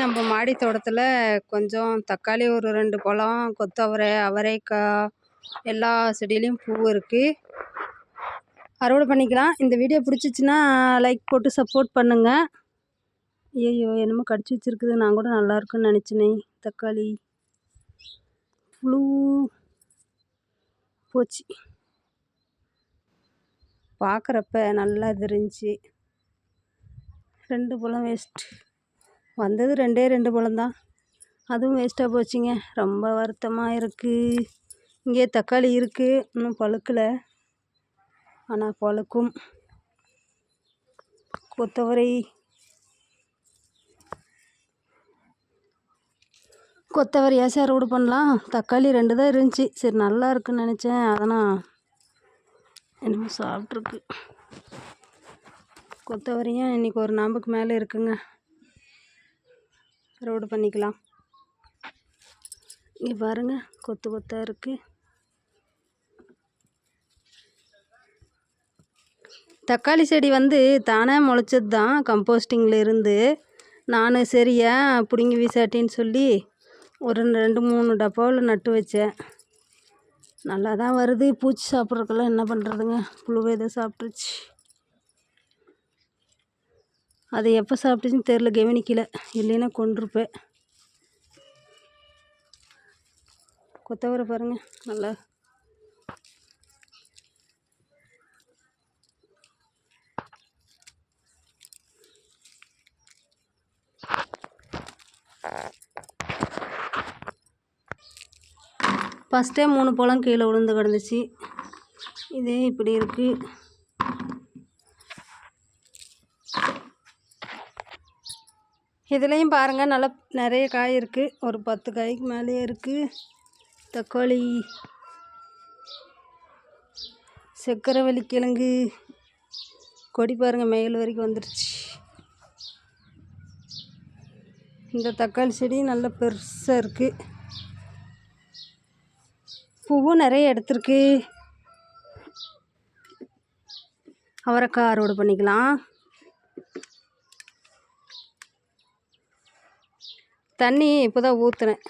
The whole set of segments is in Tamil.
நம்ம மாடி தோட்டத்தில் கொஞ்சம் தக்காளி ஒரு ரெண்டு பழம் கொத்தவரை அவரைக்காய் எல்லா செடியிலையும் பூ இருக்குது அறுவடை பண்ணிக்கலாம். இந்த வீடியோ பிடிச்சிச்சின்னா லைக் போட்டு சப்போர்ட் பண்ணுங்கள் ஐயோ என்னமோ கடிச்சு வச்சுருக்குது. நான் கூட நல்லா இருக்குன்னு நினச்சினே தக்காளி. புழு. போச்சு. பார்க்குறப்ப நல்லா தெரிஞ்சு. ரெண்டு பழம் வேஸ்ட்டு வந்தது ரெண்டே ரெண்டு பழம்தான். அதுவும் வேஸ்ட்டாக போச்சுங்க. ரொம்ப வருத்தமாக இருக்குது இங்கே தக்காளி இருக்குது இன்னும் பழுக்கலை. ஆனால் பழுக்கும். கொத்தவரை. கொத்தவரையாச்சும் அறுவடை பண்ணலாம்? தக்காளி ரெண்டு தான் இருந்துச்சு. சரி நல்லா இருக்குன்னு நினச்சேன். அதனால் என்னமோ சாப்பிட்ருக்கு கொத்தவரையும் இன்றைக்கி ஒரு நாம்புக்கு மேலே இருக்குங்க. அறுவடை பண்ணிக்கலாம். இங்கே பாருங்கள் கொத்து கொத்தாக இருக்குது தக்காளி செடி வந்து தானே முளைச்சது தான் கம்போஸ்டிங்கில் இருந்து. நான் சரியா பிடுங்கி வீசாட்டின்னு சொல்லி ஒரு ரெண்டு மூணு டப்பாவில் நட்டு வச்சேன். நல்லா தான் வருது. பூச்சி சாப்பிட்றதுக்கெல்லாம் என்ன பண்ணுறதுங்க புழுவை எதோ சாப்பிட்ருச்சு அது எப்போ சாப்பிட்டுச்சுன்னு தெரில கவனிக்கல. இல்லைன்னா கொண்டிருப்பேன் கொத்தவரை பாருங்கள் நல்லா. ஃபஸ்ட்டே மூணு பழம் கீழே விழுந்து கிடந்துச்சு. இதே இப்படி இருக்குது இதுலேயும் பாருங்கள் நல்லா நிறைய காய் இருக்குது ஒரு பத்து காய்க்கு மேலேயே இருக்குது தக்காளி சக்கரவள்ளி கிழங்கு. கொடி பாருங்கள் மேல் வரைக்கும் வந்துருச்சு. இந்த தக்காளி செடி நல்ல பெருசாக இருக்குது பூவும் நிறைய எடுத்துருக்கு. அவரைக்காய் அறுவடை பண்ணிக்கலாம். தண்ணி இப்போ தான் ஊற்றுனேன்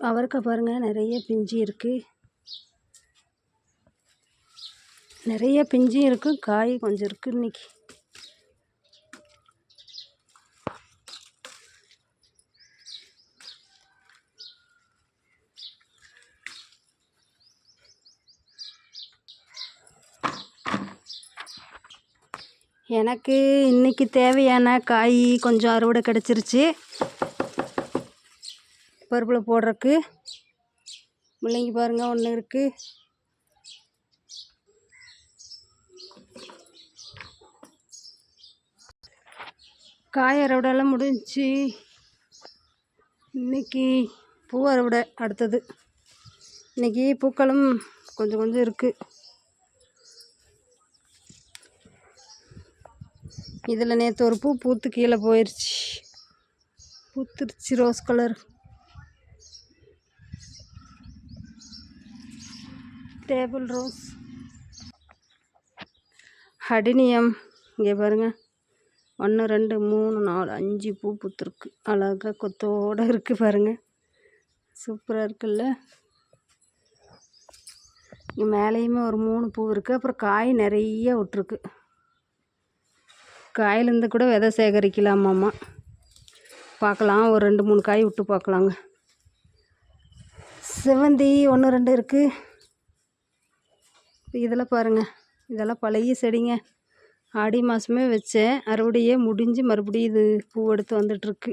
அவரைக்காய் பாருங்கள் நிறைய பிஞ்சு இருக்குது நிறைய பிஞ்சும் இருக்குது காய் கொஞ்சம் இருக்குது இன்றைக்கி எனக்கு இன்றைக்கி தேவையான காய் கொஞ்சம் அறுவடை கிடச்சிருச்சு. பருப்பில் போடுறக்கு முள்ளங்கி பாருங்கள் ஒன்று இருக்குது காய் அறுவடைலாம் முடிஞ்சிச்சு. இன்றைக்கி பூ அறுவடை அடுத்தது. இன்றைக்கி பூக்களும் கொஞ்சம் கொஞ்சம் இருக்குது இதில் நேற்று ஒரு பூ பூத்து கீழே போயிடுச்சு பூத்துருச்சு ரோஸ் கலர். Table rose. ஹடினியம் இங்கே பாருங்கள் ஒன்று ரெண்டு மூணு நாலு அஞ்சு பூ பூத்துருக்கு. அழகாக கொத்தோடு இருக்குது பாருங்கள் சூப்பராக இருக்குல்ல. இங்கே மேலேயுமே ஒரு மூணு பூ இருக்குது அப்புறம் காய் நிறைய விட்ருக்கு காயிலேருந்து கூட விதை சேகரிக்கலாமாம்மா பார்க்கலாம். ஒரு ரெண்டு மூணு காய் விட்டு பார்க்கலாங்க. செவந்தி ஒன்று ரெண்டு இருக்குது இதெல்லாம் பாருங்கள் இதெல்லாம் பழைய செடிங்க. ஆடி மாதமே வச்சேன். அறுவடையே முடிஞ்சு மறுபடியும் இது பூ எடுத்து வந்துட்டுருக்கு.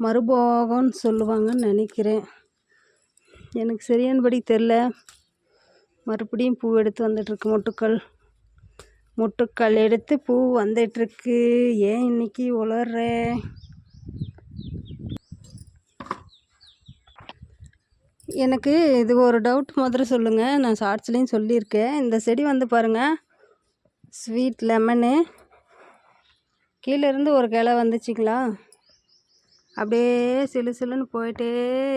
மறுபோகம்னு சொல்லுவாங்கன்னு நினைக்கிறேன். எனக்கு சரியானபடி தெரில மறுபடியும் பூ எடுத்து வந்துட்டுருக்கு மொட்டுக்கள். முட்டுக்கள் எடுத்து பூ வந்துட்டுருக்கு ஏன் இன்னைக்கு உளர்ற எனக்கு இது ஒரு டவுட் மாதிரி சொல்லுங்கள் நான் ஷார்ட்ஸ்லேயும் சொல்லியிருக்கேன். இந்த செடி வந்து பாருங்கள் ஸ்வீட் லெமனு. கீழேருந்து ஒரு கிளை வந்துச்சுங்களா? அப்படியே சிலு சிலுன்னு போயிட்டே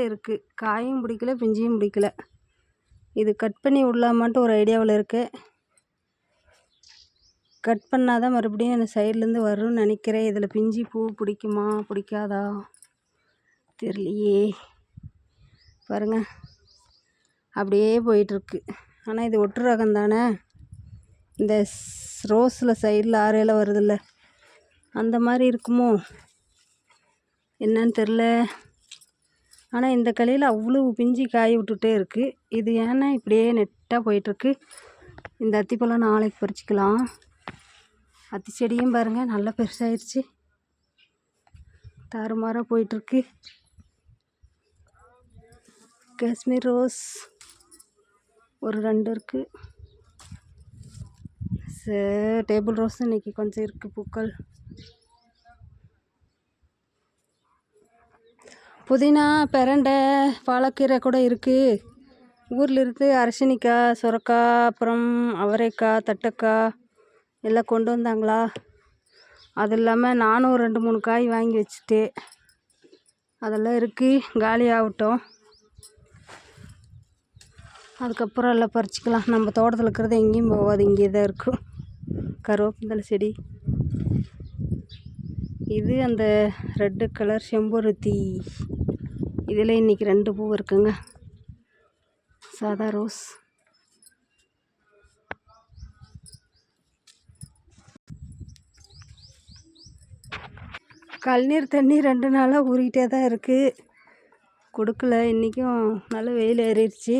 இருக்குது காயும் பிடிக்கல பிஞ்சியும் பிடிக்கல. இது கட் பண்ணி விடலாமான்ட்டு ஒரு ஐடியாவில் இருக்குது கட் பண்ணால் தான் மறுபடியும் அந்த சைட்லேருந்து வரும்னு நினைக்கிறேன். இதில் பிஞ்சி பூ பிடிக்குமா பிடிக்காதா? தெரியலையே. பாருங்க. அப்படியே போயிட்டுருக்கு. ஆனால் இது ஒட்டு ரகம் தானே? இந்த ரோஸில் சைடில் ஆறையில் வருதில்ல. அந்த மாதிரி இருக்குமோ? என்னன்னு தெரில. ஆனால் இந்த கலையில் அவ்வளோ பிஞ்சு காய விட்டுட்டே இருக்குது இது ஏன்னா இப்படியே நெட்டாக போயிட்டுருக்கு. இந்த அத்திப்பழம் நாளைக்கு பறிச்சிக்கலாம். அத்தி செடியும் பாருங்கள் நல்லா பெருசாகிடுச்சு தாறுமாறாக போயிட்டுருக்கு. காஷ்மீர் ரோஸ் ஒரு ரெண்டு இருக்குது டேபிள் ரோஸ் இன்னைக்கு கொஞ்சம் இருக்குது பூக்கள். புதினா பெரண்டை பாலக்கீரை கூட இருக்குது ஊரில் இருந்து அரசினிக்காய் சுரக்காய் அப்புறம் அவரைக்காய் தட்டைக்காய். எல்லாம் கொண்டு வந்தாங்களா? அது இல்லாமல் நானும் ரெண்டு மூணு காய் வாங்கி வச்சுட்டு அதெல்லாம் இருக்குது காலி ஆகட்டும். அதுக்கப்புறம் எல்லாம் பறிச்சுக்கலாம். நம்ம தோட்டத்தில் இருக்கிறது எங்கேயும் போகாது. இங்கே தான் இருக்கும். கருவேப்பிந்தலை செடி. இது அந்த ரெட்டு கலர் செம்பருத்தி. இதில் இன்றைக்கி ரெண்டு பூ இருக்குங்க. சாதா ரோஸ். கழுநீர் தண்ணி ரெண்டு நாளாக ஊறிக்கிட்டே தான் இருக்குது கொடுக்கல. இன்றைக்கும் நல்லா வெயில் ஏறிடுச்சு.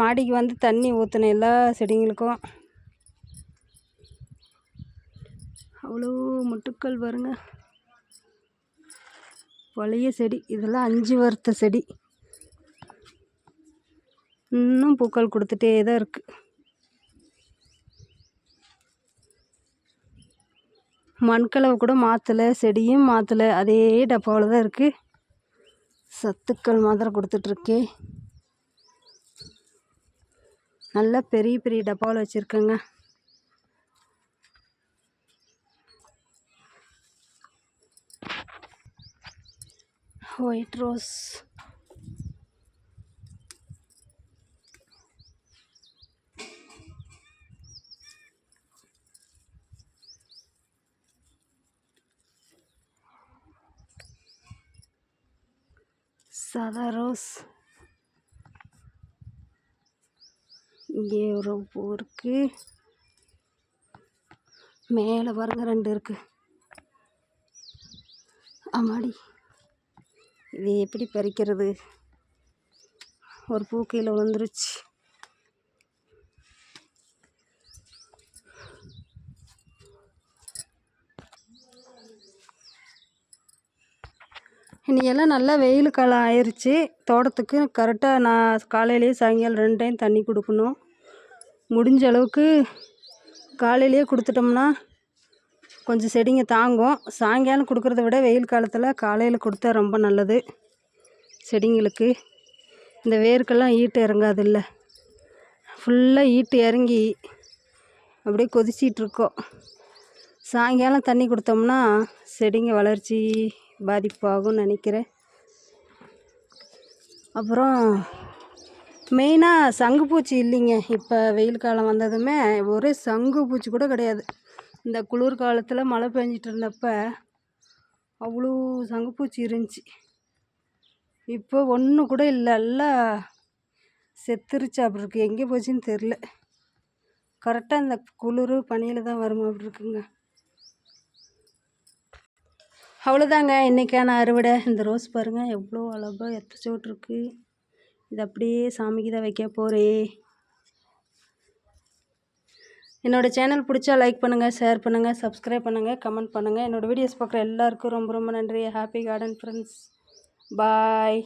மாடிக்கு வந்து தண்ணி ஊற்றின எல்லா செடிங்களுக்கும். அவ்வளோ முட்டுக்கள் பாருங்க. பழைய செடி. இதெல்லாம் அஞ்சு வருத்த செடி. இன்னும் பூக்கள் கொடுத்துட்டே தான் இருக்குது மண்கலவை கூட மாற்றலை செடியும் மாற்றலை அதே டப்பாவில் தான் இருக்குது சத்துக்கள் மாத்திரை கொடுத்துட்ருக்கே. நல்லா பெரிய பெரிய டப்பாவில் வச்சுருக்கேங்க. ஒயிட் ரோஸ் சாதா ரோஸ். இங்கே ஒரு பூ இருக்குது மேலே பாருங்க ரெண்டு இருக்குது ஆமாடி. இது எப்படி பறிக்கிறது? ஒரு பூ கீழே விழுந்துருச்சு. இன்றைக்கெல்லாம் நல்லா வெயில் காலம் ஆயிடுச்சு தோட்டத்துக்கு கரெக்டாக நான் காலையிலேயே சாயங்காலம் ரெண்டு டைம் தண்ணி கொடுக்கணும். முடிஞ்ச அளவுக்கு காலையிலேயே கொடுத்துட்டோம்னா கொஞ்சம் செடிங்க தாங்கும். சாயங்காலம் கொடுக்குறத விட வெயில் காலத்தில் காலையில் கொடுத்தா ரொம்ப நல்லது. செடிங்களுக்கு இந்த வேர்க்கெல்லாம் ஈட்டு இறங்காதில்ல. ஃபுல்லாக ஈட்டு இறங்கி அப்படியே கொதிச்சிட்ருக்கோம் சாயங்காலம் தண்ணி கொடுத்தோம்னா செடிங்க வளர்ச்சி பாதிப்பாகும்னு நினைக்கிறேன். அப்புறம் மெயினாக சங்குப்பூச்சி இல்லைங்க. இப்போ வெயில் காலம் வந்ததுமே ஒரே சங்கு பூச்சி கூட கிடையாது. இந்த குளிர் காலத்தில் மழை பெஞ்சிட்டு இருந்தப்ப அவ்வளோ சங்குப்பூச்சி இருந்துச்சு. இப்போ ஒன்று கூட இல்லை. எல்லாம் செத்துருச்சு அப்படி இருக்குது எங்கே போச்சுன்னு தெரில கரெக்டாக இந்த குளிர் பனியில் தான் வருமா அப்படி இருக்குங்க. அவ்வளோதாங்க. இன்றைக்கான அறுவடை. இந்த ரோஸ் பாருங்கள் எவ்வளோ அழகாக எத்தச்சோட்டு சோட்ருக்கு இது அப்படியே சாமிக்கு தான் வைக்க போகிறே என்னோடய சேனல் பிடிச்சா லைக் பண்ணுங்கள் ஷேர் பண்ணுங்கள் சப்ஸ்கிரைப் பண்ணுங்கள் கமெண்ட் பண்ணுங்கள் என்னோடய வீடியோஸ் பார்க்குற எல்லாருக்கும் ரொம்ப ரொம்ப நன்றி. Happy garden friends bye